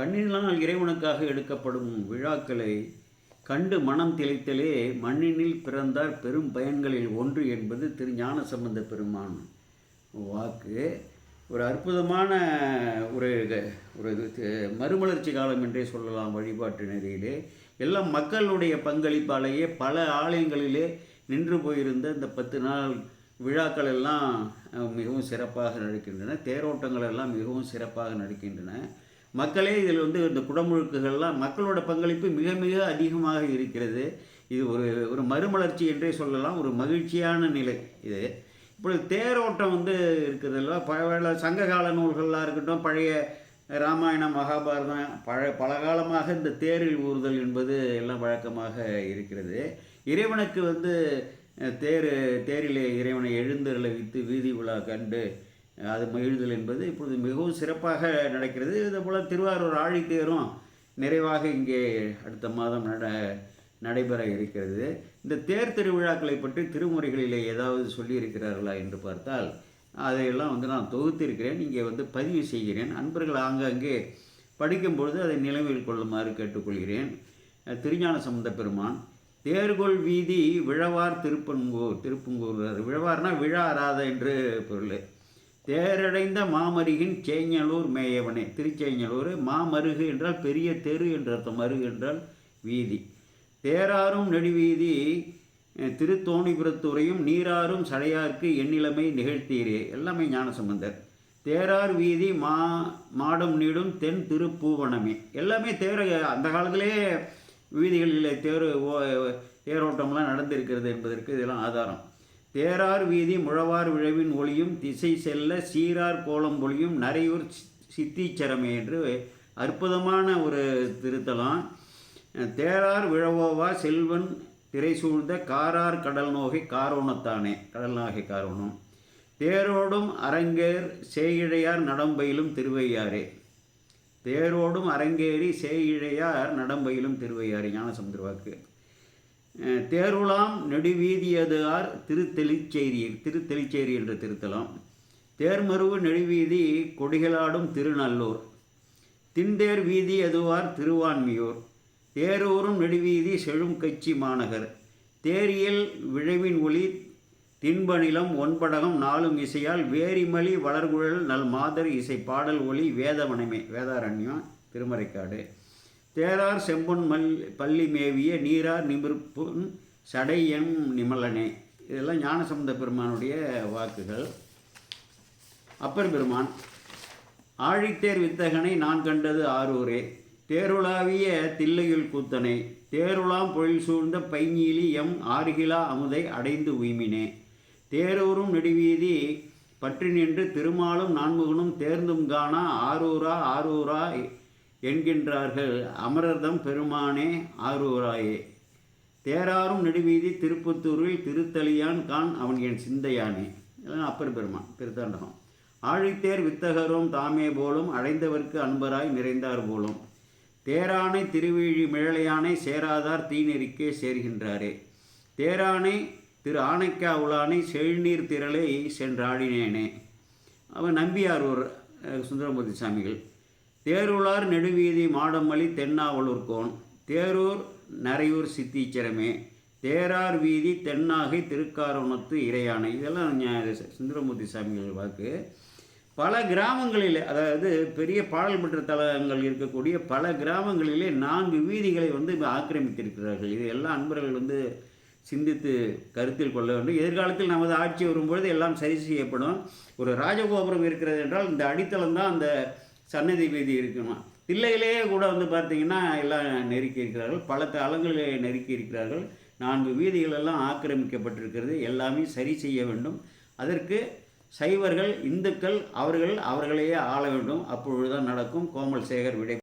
கண்ணினால் இறைவனுக்காக எடுக்கப்படும் விழாக்களை கண்டு மனம் திளைத்தலே மண்ணினில் பிறந்தார் பெரும் பயன்களில் ஒன்று என்பது திரு ஞானசம்பந்த பெருமான் வாக்கு. ஒரு அற்புதமான ஒரு ஒரு இது மறுமலர்ச்சி காலம் என்றே சொல்லலாம் வழிபாட்டு நெறியிலே. எல்லாம் மக்களுடைய பங்களிப்பாலேயே பல ஆலயங்களிலே நின்று போயிருந்த இந்த பத்து நாள் விழாக்கள் எல்லாம் மிகவும் சிறப்பாக நடக்கின்றன. தேரோட்டங்கள் எல்லாம் மிகவும் சிறப்பாக நடக்கின்றன. மக்களே இதில் வந்து இந்த குடமுழுக்குகள்லாம் மக்களோட பங்களிப்பு மிக மிக அதிகமாக இருக்கிறது. இது ஒரு ஒரு மறுமலர்ச்சி என்றே சொல்லலாம். ஒரு மகிழ்ச்சியான நிலை இது. இப்பொழுது தேரோட்டம் வந்து இருக்குதுல்ல பல சங்ககால நூல்களாக இருக்கட்டும் பழைய ராமாயணம் மகாபாரதம் பழ பல காலமாக இந்த தேரில் ஊறுதல் என்பது எல்லாம் வழக்கமாக இருக்கிறது. இறைவனுக்கு வந்து தேர் தேரிலே இறைவனை எழுந்தருளை வைத்து வீதி விழா கண்டு அது மகிழ்தல் என்பது இப்பொழுது மிகவும் சிறப்பாக நடக்கிறது. இதுபோல் திருவாரூர் ஆழித்தேரும் நிறைவாக இங்கே அடுத்த மாதம் நட நடைபெற இருக்கிறது. இந்த தேர் திருவிழாக்களை பற்றி திருமுறைகளிலே ஏதாவது சொல்லியிருக்கிறார்களா என்று பார்த்தால் அதையெல்லாம் வந்து நான் தொகுத்திருக்கிறேன். இங்கே வந்து பதிவு செய்கிறேன். அன்பர்கள் ஆங்காங்கே படிக்கும்பொழுது அதை நினைவில் கொள்ளுமாறு கேட்டுக்கொள்கிறேன். திருஞான சம்பந்த பெருமான் தேர்கொள் வீதி விழவார் திருப்பங்கூர் திருப்பங்கூர் விழவார்னா விழா அறாத என்று பொருள். தேரடைந்த மாமருகின் சேஞ்சலூர் மேயவனே. திருச்சேஞ்சலூர் மாமருகு என்றால் பெரிய தெரு என்ற அர்த்தம். மருகு என்றால் வீதி. தேராரும் நெடுவீதி திருத்தோணிபுரத்துறையும் நீராறும் சடையார்க்கு எண்ணிலமை நிகழ்த்தீரே. எல்லாமே ஞானசம்பந்தர். தேரார் வீதி மா மாடம் நீடும் தென் திருப்பூவனமே. எல்லாமே தேர அந்த காலத்திலே வீதிகளில் தேர் ஓ- தேரோட்டம்லாம் நடந்திருக்கிறது என்பதற்கு இதெல்லாம் ஆதாரம். தேரார் வீதி முழவார் விழவின் ஒளியும் திசை செல்ல சீரார் கோலம் ஒளியும் நரையூர் சி- சித்திச்சரமே என்று அற்புதமான ஒரு திருத்தலம். தேரார் விழவோவா செல்வன் திரை சூழ்ந்த காரார் கடல் நோகை காரோணத்தானே கடல் நோகை காரோணம். தேரோடும் அரங்கேர் சேயிழையார் நடம்பயிலும் திருவையாரே தேரோடும் அரங்கேறி சேயிழையார் நடம்பயிலும் திருவையாறு ஞானசமுத்திர வாக்கு தேருளாம் நெடுவீதியதார் திருத்தெளிச்சேரி திருத்தெளிச்சேரி என்ற திருத்தலம். தேர்மருவு நெடுவீதி கொடிகளாடும் திருநல்லூர். திண்டேர் வீதி அதுவார் திருவான்மியூர். தேரூரும் நெடுவீதி செழும் கட்சி மாநகர். தேரியல் விழைவின் ஒளி தின்பநிலம் ஒன்படகம் நாளும் இசையால் வேரிமலி வளர்குழல் நல் மாதர் இசை பாடல் ஒளி வேதவனமே வேதாரண்யம் திருமறைக்காடு. தேரார் செம்பொன் மல் பள்ளி மேவிய நீரார் நிமிர்ப்புன் சடையன் நிமலனே. இதெல்லாம் ஞானசம்பந்த பெருமானுடைய வாக்குகள். அப்பர் பெருமான் ஆழித்தேர் வித்தகனை நான் கண்டது ஆரூரே. தேருளாவிய தில்லையுள் கூத்தனை. தேருளாம் பொழில் சூழ்ந்த பைஞ்சீலி எம் ஆறுகிலா அமுதை அடைந்து உய்மினே. தேரூரும் நெடுவீதி பற்றி நின்று திருமாலும் நான்முகனும் தேர்ந்தும் காணா ஆரூரா ஆரூரா என்கின்றார்கள் அமரர்தம் பெருமானே ஆரூராயே. தேராரும் நெடுவீதி திருப்பத்தூரில் திருத்தலியான் கான் அவன் என் சிந்தையானே. இதெல்லாம் அப்பர் பெருமான் திருத்தாண்டகம் ஆழித்தேர் வித்தகரும் தாமே போலும் அடைந்தவர்க்கு அன்பராய் நிறைந்தார் போலும். தேரானை திருவிழி மிழலையானை சேராதார் தீநெறிக்கே சேர்கின்றாரே. தேரானை திரு ஆனைக்கா உலானை செழுநீர் திரளை சென்றாடினேனே. அவன் நம்பியார் ஒரு சுந்தரமூர்த்தி சாமிகள். தேரூளார் நெடுவீதி மாடமல்லி தென்னாவலூர்கோன். தேரூர் நரையூர் சித்தீச்சரமே. தேரார் வீதி தென்னாகை திருக்காரணத்து இறையானை. இதெல்லாம் சுந்தரமூர்த்தி சாமிகள் வாக்கு. பல கிராமங்களில் அதாவது பெரிய பாடல் பெற்ற தலங்கள் இருக்கக்கூடிய பல கிராமங்களிலே நான்கு வீதிகளை வந்து ஆக்கிரமித்திருக்கிறார்கள். இது எல்லாம் அன்பர்கள் வந்து சிந்தித்து கருத்தில் கொள்ள வேண்டும். எதிர்காலத்தில் நமது ஆட்சி வரும்பொழுது எல்லாம் சரி செய்யப்படும். ஒரு ராஜகோபுரம் இருக்கிறது என்றால் இந்த அடித்தளம் தான் அந்த சன்னதி வீதி இருக்கணும் தில்லையிலேயே கூட வந்து பார்த்தீங்கன்னா எல்லாம் நெருக்கி இருக்கிறார்கள். பல தளங்களிலே நெருக்கி இருக்கிறார்கள். நான்கு வீதிகளெல்லாம் ஆக்கிரமிக்கப்பட்டிருக்கிறது. எல்லாமே சரி செய்ய வேண்டும். அதற்கு சைவர்கள் இந்துக்கள் அவர்கள் அவர்களையே ஆள வேண்டும். அப்பொழுதுதான் நடக்கும் கோமல் சேகர் விடை.